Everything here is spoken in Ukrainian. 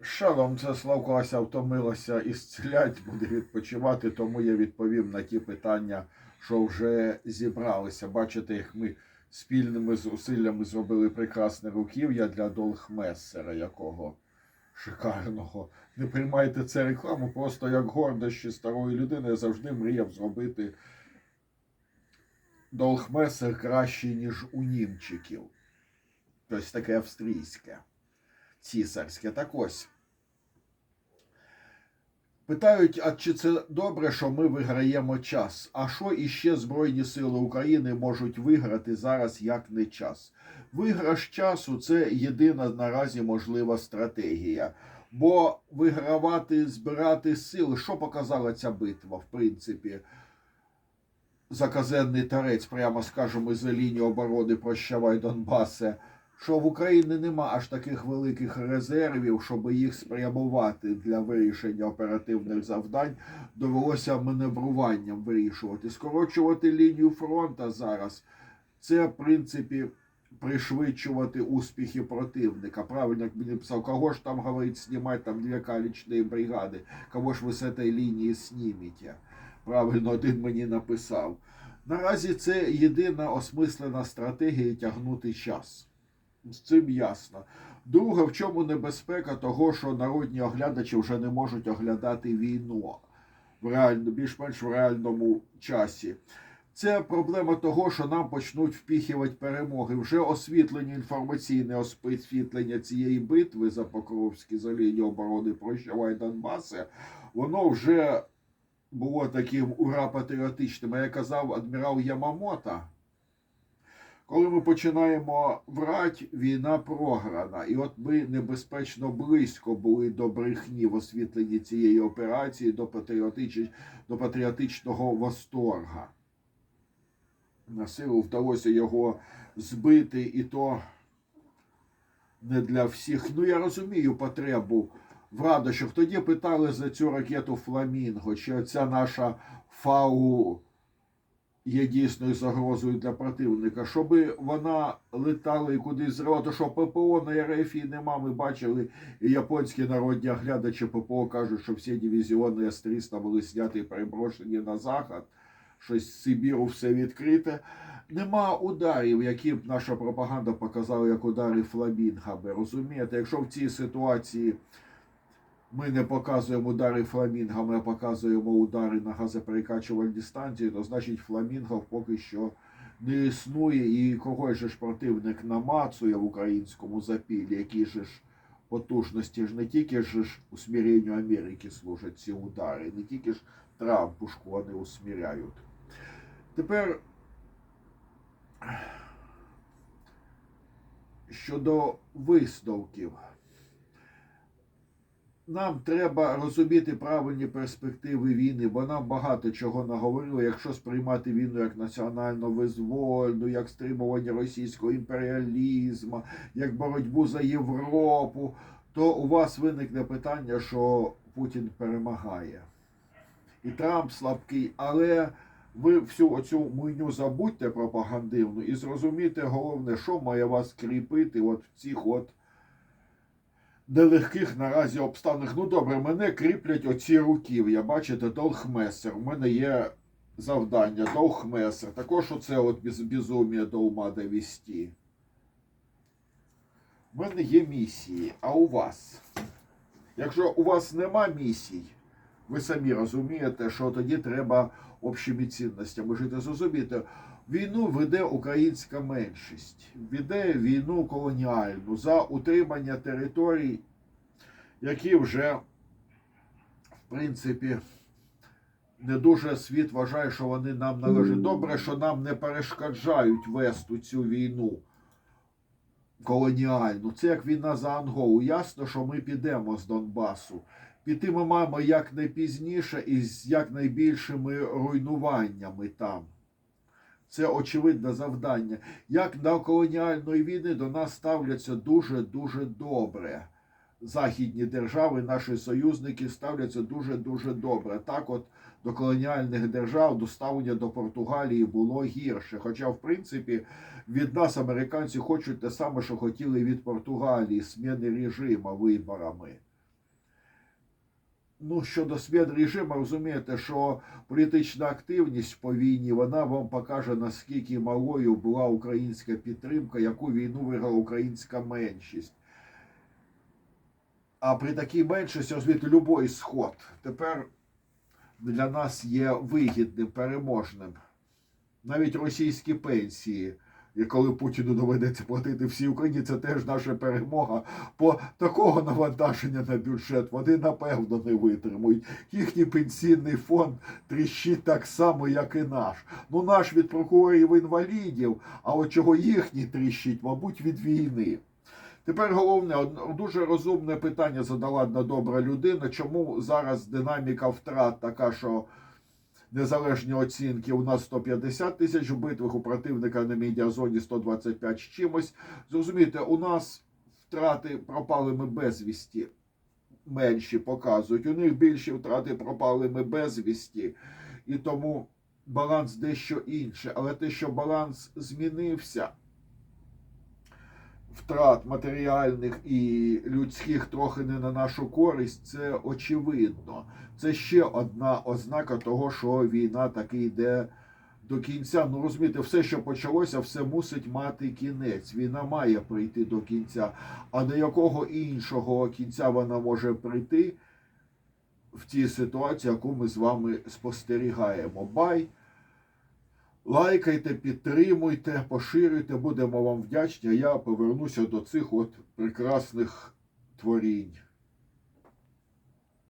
Шалом, це Славкася втомилася і зцілять, буде відпочивати, тому я відповім на ті питання, що вже зібралися. Бачите, як ми спільними зусиллями зробили прекрасне руків'я для Долхмессера, якого шикарного. Не приймайте це рекламу, просто як гордощі старої людини. Я завжди мріяв зробити Долхмесер кращий, ніж у німчиків. Тобто таке австрійське цісарське. Так ось. Питають, а чи це добре, що ми виграємо час? А що іще Збройні Сили України можуть виграти зараз як не час? Виграш часу це єдина наразі можлива стратегія. Бо вигравати, збирати сили, що показала ця битва, в принципі, заказенний тарець, прямо скажемо, за лінії оборони Прощавай Донбасе що в Україні нема аж таких великих резервів, щоб їх спрямувати для вирішення оперативних завдань, довелося маневруванням вирішувати. Скорочувати лінію фронту зараз це, в принципі, пришвидшувати успіхи противника. Правильно, як мені писав, кого ж там говорить, знімати там дві калічні бригади, кого ж ви з цієї лінії знімете? Правильно, один мені написав. Наразі це єдина осмислена стратегія тягнути час з цим ясно. Друге, в чому небезпека того, що народні оглядачі вже не можуть оглядати війну в реально, більш-менш в реальному часі. Це проблема того, що нам почнуть впіхувати перемоги. Вже освітлення інформаційне освітлення цієї битви за Покровські за лінію оборони Прощавай Донбаси, воно вже було таким ура патріотичним. Я казав адмірал Ямамото. Коли ми починаємо врать, війна програна. І от ми небезпечно близько були до брехні в освітленні цієї операції, до, патріотич... до патріотичного восторга. На силу вдалося його збити, і то не для всіх. Ну, я розумію потребу в радощах. Тоді питали за цю ракету Фламінго, чи ця наша фау є дійсною загрозою для противника, щоб вона летала і кудись зривала, то що ППО на РФ нема. Ми бачили, і японські народні оглядачі ППО кажуть, що всі дивізіони С-300 були зняті і переброшені на захід. Щось з Сибіру все відкрите. Нема ударів, які б наша пропаганда показала як удари фламінгами. Розумієте, якщо в цій ситуації ми не показуємо удари фламінгами, а показуємо удари на газоперекачувальні станції, то значить фламінгов поки що не існує. І когось ж противник намацує в українському запіллі, які ж потужності ж не тільки ж усміренню Америки служать ці удари, не тільки ж Трампушку вони усміряють. Тепер щодо висновків нам треба розуміти правильні перспективи війни, бо нам багато чого наговорили. Якщо сприймати війну як національно визвольну, як стримування російського імперіалізму, як боротьбу за Європу, то у вас виникне питання, що Путін перемагає. І Трамп слабкий, але ви всю оцю муйню забудьте пропагандивну і зрозумійте головне, що має вас кріпити от в цих от нелегких наразі обставинах. Ну добре, мене кріплять оці руків'я. Бачите, Долхмесер. У мене є завдання, Долхмесер. Також оце от безумія до ума довести. У мене є місії, а у вас? Якщо у вас нема місій, ви самі розумієте, що тоді треба общими цінностями жити. Зрозумієте, Війну веде українська меншість, веде війну колоніальну за утримання територій, які вже, в принципі, не дуже світ вважає, що вони нам належать. Добре, що нам не перешкоджають вести цю війну колоніальну. Це як війна за Анголу. Ясно, що ми підемо з Донбасу. Піти ми маємо як найпізніше і з якнайбільшими руйнуваннями там. Це очевидне завдання. Як до колоніальної війни до нас ставляться дуже-дуже добре. Західні держави, наші союзники ставляться дуже-дуже добре. Так, от до колоніальних держав доставлення до Португалії було гірше. Хоча, в принципі, від нас американці хочуть те саме, що хотіли від Португалії, зміни режиму виборами. Ну, щодо змін режиму, розумієте, що політична активність по війні вона вам покаже, наскільки малою була українська підтримка, яку війну виграла українська меншість. А при такій меншості, розумієте, будь-який сход тепер для нас є вигідним, переможним. Навіть російські пенсії, і коли Путіну доведеться платити всій Україні, це теж наша перемога. По такого навантаження на бюджет вони напевно не витримують. Їхній пенсійний фонд тріщить так само, як і наш. Ну наш від прокурорів інвалідів, а от чого їхній тріщить, мабуть, від війни. Тепер головне, дуже розумне питання задала одна добра людина. Чому зараз динаміка втрат така, що незалежні оцінки у нас 150 тисяч вбитих, у противника на медіазоні 125 з чимось. Зрозумієте, у нас втрати пропалими безвісті менші показують. У них більші втрати пропалими безвісті. І тому баланс дещо інше. Але те, що баланс змінився, втрат матеріальних і людських трохи не на нашу користь, це очевидно. Це ще одна ознака того, що війна таки йде до кінця. Ну розумієте, все, що почалося, все мусить мати кінець. Війна має прийти до кінця. А до якого іншого кінця вона може прийти в тій ситуації, яку ми з вами спостерігаємо. Бай! Лайкайте, підтримуйте, поширюйте, будемо вам вдячні. Я повернуся до цих от прекрасних творінь.